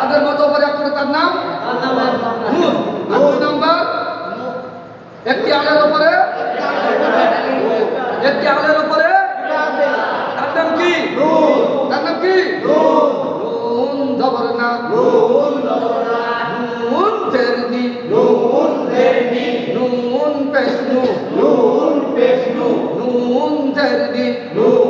তাদের মতো করে আপনার তার নাম? নম্বর? একটি আলের উপরে? একটি আলের উপরে? তার নাম কি? তার নাম কি? নুন জবর না নুন নুন পেশনু। নুন জেরনি নি মিলবে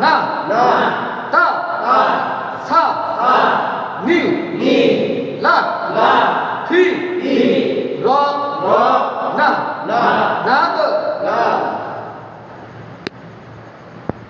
나, 나, 따, 따, 사, 사, 니, 니, 라, 라, 피,